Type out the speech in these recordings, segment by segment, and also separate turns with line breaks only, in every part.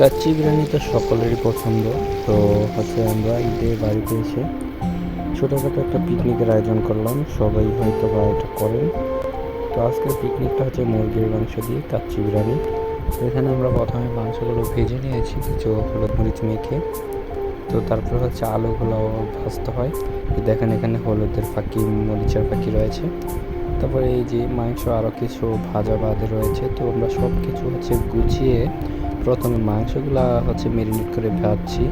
কাচ্চি বিরিয়ানি তো সকলেরই পছন্দ। তো হচ্ছে আমরা ঈদে বাড়িতে এসে ছোটোখাটো একটা পিকনিকের আয়োজন করলাম। সবাই হয়তো বা এটা করেন। তো আজকের পিকনিকটা হচ্ছে মুরগির মাংস দিয়ে কাচ্চি বিরিয়ানি। এখানে আমরা প্রথমে মাংসগুলো ভেজে নিয়েছি, কিছু হলুদ মরিচ মেখে। তো তারপর হচ্ছে আলুগুলো ভাজতে হয়। দেখেন এখানে হলুদের ফাঁকি, মরিচের ফাঁকি রয়েছে। তারপরে এই যে মাংস আরও কিছু ভাজা বাদে রয়েছে। তো আমরা সব কিছু হচ্ছে গুছিয়ে প্রথমে মাংসগুলা হচ্ছে মেরিনেট করে ভাজছি।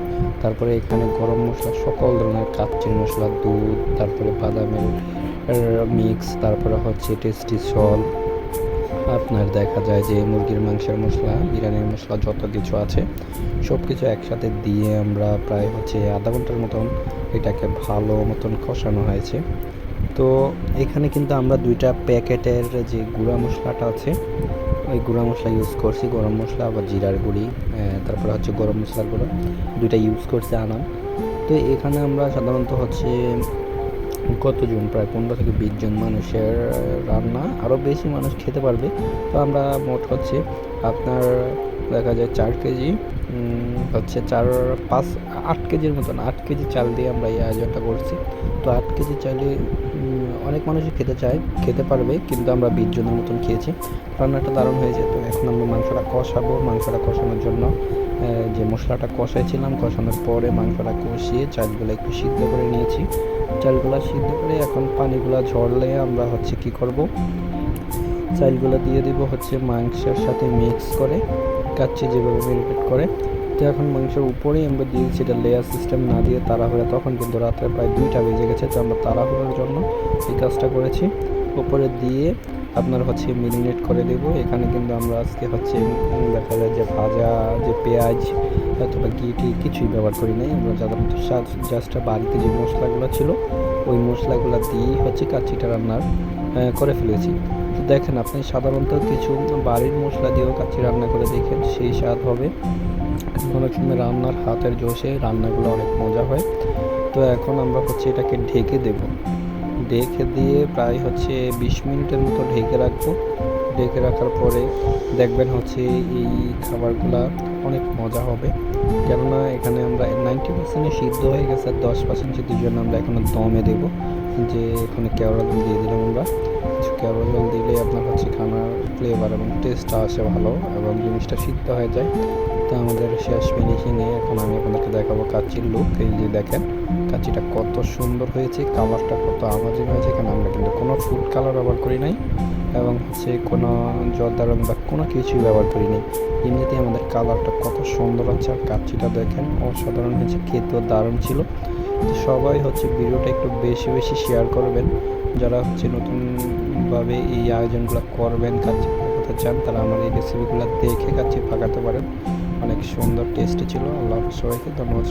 তারপরে এখানে গরম মশলা, সকল ধরনের কাচ্চির মশলা, দুধ, তারপরে বাদামের মিক্স তারপরে হচ্ছে টেস্টি সল আপনার দেখা যায় যে মুরগির মাংসের মশলা, বিরিয়ানির মশলা যত কিছু আছে সব কিছু একসাথে দিয়ে আমরা প্রায় হচ্ছে আধা ঘণ্টার মতন এটাকে ভালো মতন কষানো হয়েছে। তো এখানে কিন্তু আমরা দুইটা প্যাকেটের যে গুঁড়া মশলাটা আছে ওই গুঁড়া মশলা ইউজ করছি, গরম মশলা, আবার জিরার গুঁড়ি তারপরে হচ্ছে গরম মশলার গুঁড়ো, দুইটা ইউজ করছি আনাম। তো এখানে আমরা সাধারণত হচ্ছে কতজন, প্রায় পনেরো থেকে বিশ জন মানুষের রান্না আরও বেশি মানুষ খেতে পারবে। তো আমরা মোট হচ্ছে আপনার দেখা যায় চার কেজি। হচ্ছে চার, পাঁচ, আট কেজির মতন, আট কেজি চাল দিয়ে আমরা এই আয়োজনটা করছি। তো আট কেজি চালে অনেক মানুষই খেতে চায়, খেতে পারবে, কিন্তু আমরা বিশ জনের মতন খেয়েছি। রান্নাটা দারুণ হয়েছে। তো এখন আমরা মাংসটা কষাবো, মাংসটা কষানোর জন্য যে মশলাটা কষাইছিলাম, কষানোর পরে মাংসটা কষিয়ে চালগুলো একটু সিদ্ধ করে নিয়েছি। চালগুলো সিদ্ধ করে এখন পানিগুলো ঝরলে আমরা হচ্ছে কি করব? চালগুলো দিয়ে দিব হচ্ছে মাংসের সাথে মিক্স করে। কাচ্চি যেভাবে মেরিনেট করে। তো এখন মাংসের উপরেই আমরা দিয়ে এটা লেয়ার সিস্টেম না দিয়ে তারা তাড়াহুড়া, তখন কিন্তু রাত্রে প্রায় দুইটা বেজে গেছে। তো আমরা তাড়াহুড়োর জন্য এই কাজটা করেছি। উপরে দিয়ে আপনার হচ্ছে মেরিনেট করে দেব। এখানে কিন্তু আমরা আজকে হচ্ছে দেখা যায় যে ভাজা, যে পেঁয়াজ, অথবা ঘি টি কিছুই ব্যবহার করি নাই। আমরা সাধারণত জাস্ট বাড়িতে যে মশলাগুলো ছিল, ওই মশলাগুলো দিয়েই হচ্ছে কাচ্চিটা রান্নার করে ফেলেছি। দেখেন আপনি সাধারণত কিছু বাড়ির মশলা দিয়েও কাচ্চি রান্না করে দেখেন, সেই স্বাদ হবে। অনেক সময় রান্নার হাতের জোশে রান্নাগুলো অনেক মজা হয়। তো এখন আমরা হচ্ছে এটাকে ঢেকে দেব। ঢেকে দিয়ে প্রায় হচ্ছে বিশ মিনিটের মতো ঢেকে রাখব। ঢেকে রাখার পরে দেখবেন হচ্ছে এই খাবারগুলা অনেক মজা হবে। কেননা এখানে আমরা নাইনটি পার্সেন্টে সিদ্ধ হয়ে গেছে, আর দশ পার্সেন্ট সিদ্ধির জন্য আমরা এখানে দমে দেব। যে এখানে কেওড়া জল দিয়ে দিলাম আমরা। কেওড়া জল দিলে আপনার হচ্ছে খানার ফ্লেভার এবং টেস্টটা আসে ভালো এবং জিনিসটা সিদ্ধ হয়ে যায়। তো আমাদের শেষ ফিনিশিংয়ে এখন আমি আপনাদেরকে দেখাবো কাচির লুক এই যে দেখেন, কাচিটা কত সুন্দর হয়েছে কালারটা কত আমাজিং হয়েছে। এখানে আমরা কিন্তু কোনো ফুড কালার ব্যবহার করি নাই এবং হচ্ছে কোনো জর্দা রং বা কোনো কিছুই ব্যবহার করি নাই। এমনিতেই আমাদের কালারটা কত সুন্দর হচ্ছে আর কাচিটা দেখেন, অসাধারণ হয়েছে, খেতেও দারুণ ছিল। তো সবাই হচ্ছে ভিডিওটা একটু বেশি বেশি শেয়ার করবেন। যারা হচ্ছে নতুনভাবে এই আয়োজনগুলো করবেন কাচ্চি পাকাতে চান, তারা আমার এই রেসিপিগুলো দেখে কাচ্চি পাকাতে পারেন। অনেক সুন্দর টেস্টি ছিল। আল্লাহ সবাইকে ধন্যবাদ।